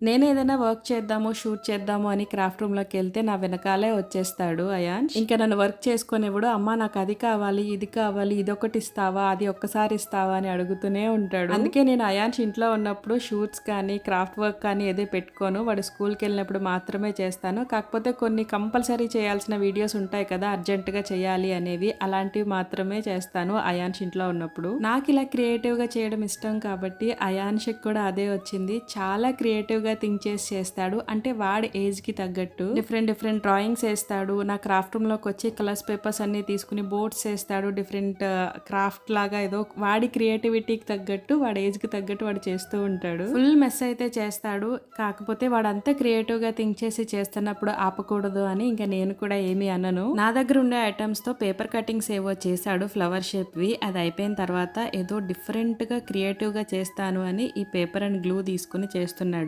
నేను ఏదైనా వర్క్ చేద్దాము షూట్ చేద్దాము అని క్రాఫ్ట్ రూమ్లోకి వెళ్తే నా వెనకాలే వచ్చేస్తాడు అయాన్ ఇంకా నన్ను వర్క్ చేసుకునేవాడు అమ్మ నాకు అది కావాలి ఇది కావాలి ఇది ఒకటి ఇస్తావా అది ఒక్కసారి ఇస్తావా? అని అడుగుతూనే ఉంటాడు. అందుకే నేను అయాన్స్ ఇంట్లో ఉన్నప్పుడు షూట్స్ కానీ క్రాఫ్ట్ వర్క్ కానీ ఏదో పెట్టుకోను. వాడు స్కూల్కి వెళ్ళినప్పుడు మాత్రమే చేస్తాను. కాకపోతే కొన్ని కంపల్సరీ చేయాల్సిన వీడియోస్ ఉంటాయి కదా అర్జెంటుగా చేయాలి అనేవి అలాంటివి మాత్రమే చేస్తాను అయాన్స్ ఇంట్లో ఉన్నప్పుడు. నాకు ఇలా క్రియేటివ్గా చేయడం ఇష్టం కాబట్టి అయాన్షిక్ కూడా అదే వచ్చింది. చాలా క్రియేటివ్గా గా థింక్ చేసి చేస్తాడు. అంటే వాడి ఏజ్కి తగ్గట్టు డిఫరెంట్ డిఫరెంట్ డ్రాయింగ్స్ వేస్తాడు. నా క్రాఫ్ట్ రూమ్లోకి వచ్చి కలర్స్ పేపర్స్ అన్ని తీసుకుని బోర్డ్స్ వేస్తాడు. డిఫరెంట్ క్రాఫ్ట్ లాగా ఏదో వాడి క్రియేటివిటీకి తగ్గట్టు వాడి ఏజ్కి తగ్గట్టు వాడు చేస్తూ ఉంటాడు. ఫుల్ మెస్ అయితే చేస్తాడు. కాకపోతే వాడు అంతా క్రియేటివ్గా థింక్ చేసి చేస్తున్నప్పుడు ఆపకూడదు అని ఇంకా నేను కూడా ఏమీ అనను. నా దగ్గర ఉండే ఐటమ్స్తో పేపర్ కటింగ్స్ ఏవో చేశాడు ఫ్లవర్ షేప్ వి. అది అయిపోయిన తర్వాత ఏదో డిఫరెంట్గా క్రియేటివ్గా చేస్తాను అని ఈ పేపర్ అండ్ గ్లూ తీసుకుని చేస్తున్నాడు.